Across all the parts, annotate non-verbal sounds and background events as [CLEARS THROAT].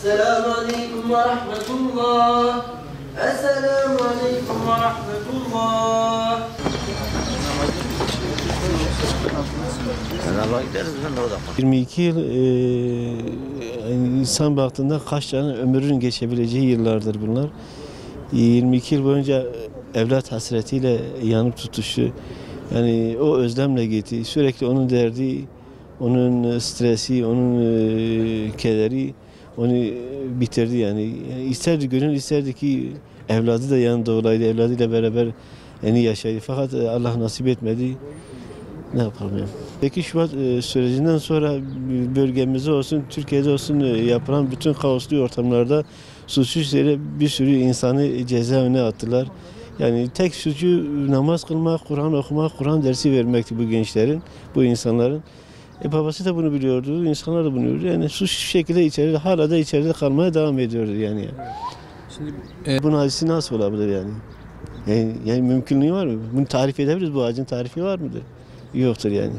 Esselamu Aleyküm ve Rahmetullah. Esselamu Aleyküm ve rahmetullah. 22 yıl e, yani insan baktığında kaç tane ömrün geçebileceği yıllardır bunlar. E, 22 yıl boyunca evlat hasretiyle yanıp tutuşu, yani o özlemle gitti. Sürekli onun derdi, onun stresi, onun e, kederi onu bitirdi yani. yani. isterdi, gönül isterdi ki evladı da yanında olaydı, evladıyla beraber yani yaşaydı. Fakat e, Allah nasip etmedi. Ne yapalım yani. Peki Şubat e, sürecinden sonra bölgemizde olsun, Türkiye'de olsun e, yapılan bütün kaoslu ortamlarda suçsuz yere bir sürü insanı cezaevine attılar. Yani tek suçu namaz kılmak, Kur'an okumak, Kur'an dersi vermekti bu gençlerin, bu insanların. E babası da bunu biliyordu, insanlar da bunu biliyordu. Yani suç şekilde içeride, hala da içeride kalmaya devam ediyordu yani. Şimdi Bunun acısı nasıl olabilir yani? Yani, yani mümkünlüğü var mı? Bunu tarif edebiliriz. Bu acının tarifi var mıdır? Yoktur yani.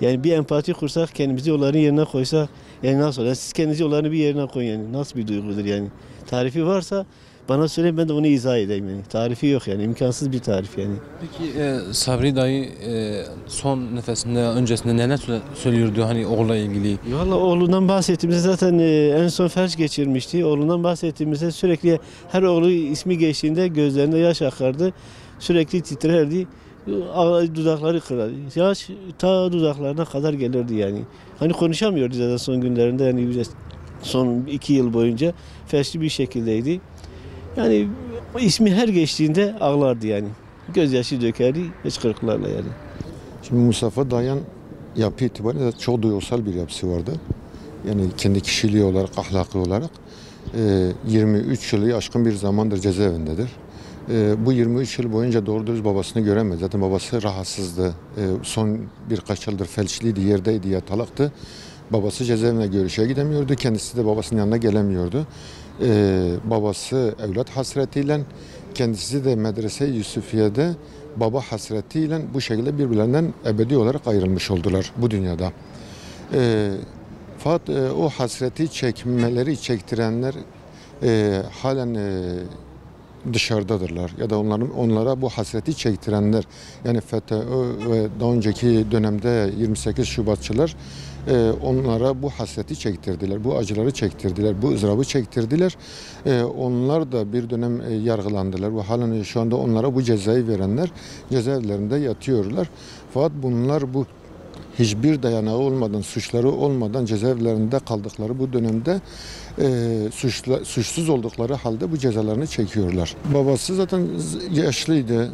Yani bir empati kursak, kendimizi onların yerine koysak, yani nasıl olur? Siz kendinizi onların bir yerine koyun yani. Nasıl bir duygudur yani? Tarifi varsa bana söyleyin ben de onu izah edeyim yani. Tarifi yok yani. imkansız bir tarif yani. peki e, Sabri dayı e, son nefesinde öncesinde neler söylüyordu hani oğla ilgili? Valla oğlundan bahsettiğimizde zaten e, en son felç geçirmişti. Oğlundan bahsettiğimizde sürekli her oğlu ismi geçtiğinde gözlerinde yaş akardı. Sürekli titrerdi. Dudakları kırardı. Yaş ta dudaklarına kadar gelirdi yani. Hani konuşamıyordu zaten son günlerinde yani son iki yıl boyunca felçli bir şekildeydi. Yani ismi her geçtiğinde ağlardı yani. Gözyaşı dökerdi hıçkırıklarla yani. Şimdi Mustafa Dayan yapı itibariyle çok duygusal bir yapısı vardı. Yani kendi kişiliği olarak, ahlakı olarak e, 23 yılı aşkın bir zamandır cezaevindedir. E, bu 23 yıl boyunca doğru dürüst babasını göremedi. Zaten babası rahatsızdı. E, son birkaç yıldır felçliydi, yerdeydi, yatalaktı. Babası cezaevine görüşe gidemiyordu. Kendisi de babasının yanına gelemiyordu. E, babası evlat hasretiyle, kendisi de medrese Yusufiye'de baba hasretiyle bu şekilde birbirlerinden ebedi olarak ayrılmış oldular bu dünyada. E, fakat e, o hasreti çekmeleri çektirenler e, halen e, dışarıdadırlar ya da onların onlara bu hasreti çektirenler yani FETÖ ve daha önceki dönemde 28 Şubatçılar e, onlara bu hasreti çektirdiler, bu acıları çektirdiler, bu ızdırabı çektirdiler. E, onlar da bir dönem e, yargılandılar ve halen şu anda onlara bu cezayı verenler cezaevlerinde yatıyorlar. Fakat bunlar bu hiçbir dayanağı olmadan, suçları olmadan cezaevlerinde kaldıkları bu dönemde e, suçla, suçsuz oldukları halde bu cezalarını çekiyorlar. Babası zaten yaşlıydı,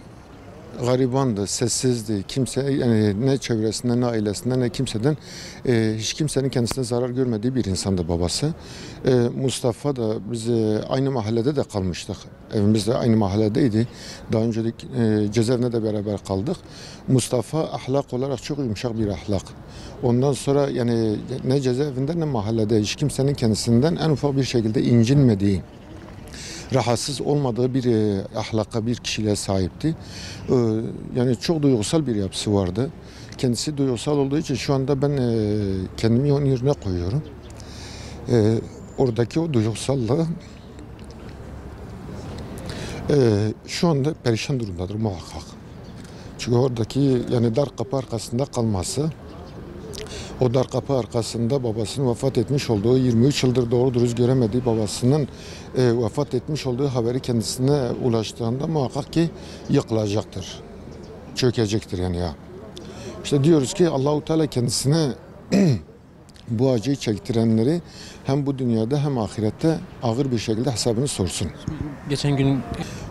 garibandı, sessizdi. Kimse yani ne çevresinden ne ailesinden ne kimseden e, hiç kimsenin kendisine zarar görmediği bir insandı babası. E, Mustafa da biz e, aynı mahallede de kalmıştık. Evimiz de aynı mahalledeydi. Daha önce de e, cezaevine de beraber kaldık. Mustafa ahlak olarak çok yumuşak bir ahlak. Ondan sonra yani ne cezaevinde ne mahallede hiç kimsenin kendisinden en ufak bir şekilde incinmediği rahatsız olmadığı bir e, ahlaka, bir kişiliğe sahipti. E, yani çok duygusal bir yapısı vardı. Kendisi duygusal olduğu için şu anda ben e, kendimi onun yerine koyuyorum. E, oradaki o duygusallığı e, şu anda perişan durumdadır muhakkak. Çünkü oradaki yani dar kapı arkasında kalması o dar kapı arkasında babasının vefat etmiş olduğu 23 yıldır doğru dürüst göremediği babasının e, vefat etmiş olduğu haberi kendisine ulaştığında muhakkak ki yıkılacaktır. Çökecektir yani ya. İşte diyoruz ki Allahu Teala kendisine [CLEARS THROAT] bu acıyı çektirenleri hem bu dünyada hem ahirette ağır bir şekilde hesabını sorsun. Geçen gün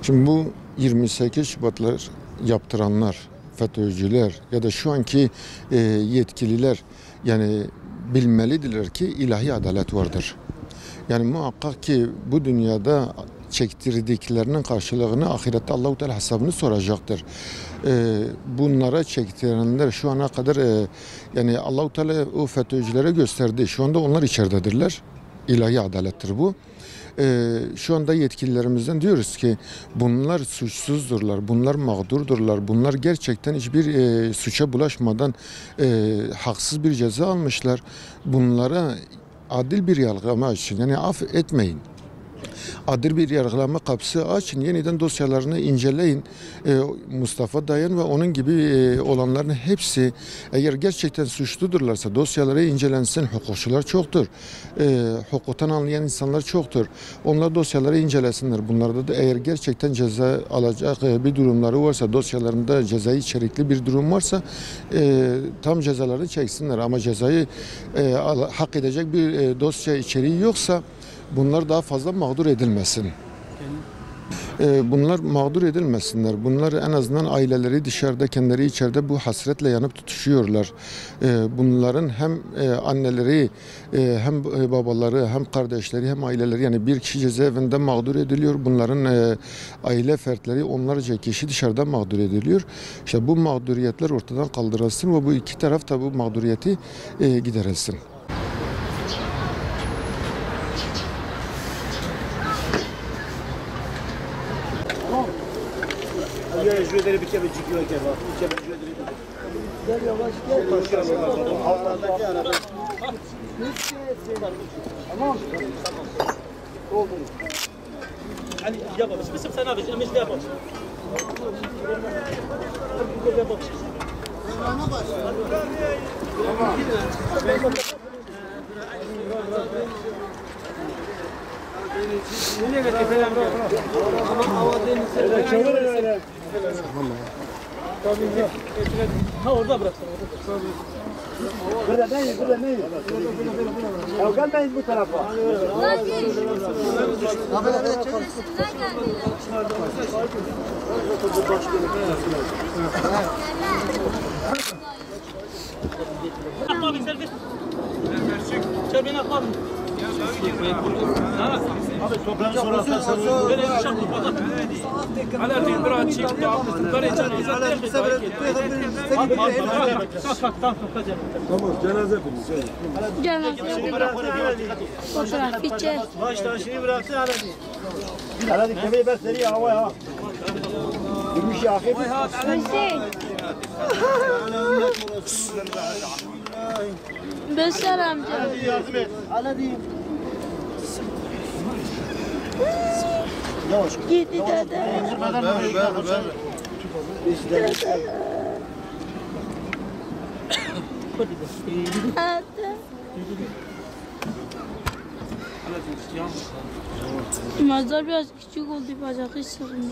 Şimdi bu 28 Şubatlar yaptıranlar, FETÖ'cüler ya da şu anki e, yetkililer yani bilmelidirler ki ilahi adalet vardır. Yani muhakkak ki bu dünyada çektirdiklerinin karşılığını ahirette Allahu Teala hesabını soracaktır. E, bunlara çektirenler şu ana kadar e, yani Allahu Teala o FETÖ'cülere gösterdi. Şu anda onlar içeridedirler. İlahi adalettir bu. Ee, şu anda yetkililerimizden diyoruz ki bunlar suçsuzdurlar, bunlar mağdurdurlar, bunlar gerçekten hiçbir e, suça bulaşmadan e, haksız bir ceza almışlar. Bunlara adil bir yargılama açın. Yani af etmeyin. Adil bir yargılama kapısı açın. Yeniden dosyalarını inceleyin. Ee, Mustafa Dayan ve onun gibi e, olanların hepsi eğer gerçekten suçludurlarsa dosyaları incelensin. Hukukçular çoktur. Ee, hukuktan anlayan insanlar çoktur. Onlar dosyaları incelesinler. Bunlarda da eğer gerçekten ceza alacak e, bir durumları varsa, dosyalarında cezai içerikli bir durum varsa e, tam cezalarını çeksinler. Ama cezayı e, al- hak edecek bir e, dosya içeriği yoksa bunlar daha fazla mağdur edilmesin. Ee, Bunlar mağdur edilmesinler. Bunlar en azından aileleri dışarıda, kendileri içeride bu hasretle yanıp tutuşuyorlar. Ee, Bunların hem e, anneleri, e, hem e, babaları, hem kardeşleri, hem aileleri yani bir kişi cezaevinde mağdur ediliyor. Bunların aile fertleri, onlarca kişi dışarıda mağdur ediliyor. İşte bu mağduriyetler ortadan kaldırılsın ve bu iki taraf da bu mağduriyeti e, giderilsin. Ali yapalım. Bizim sen abi, biz de yapalım. Ha orada bırak. Yapma abi sen git. Sen beni yapma abi. Böyle bir şey yapma. على دي براتشي بري جنازة Abi, abi, abi. Kalk kalk tamam kalk hadi. Fotoğrafçı. Hüseyin. Beşer amca. Gitti dede. Dede. Mazhar biraz küçük oldu bacağı sığmıyor.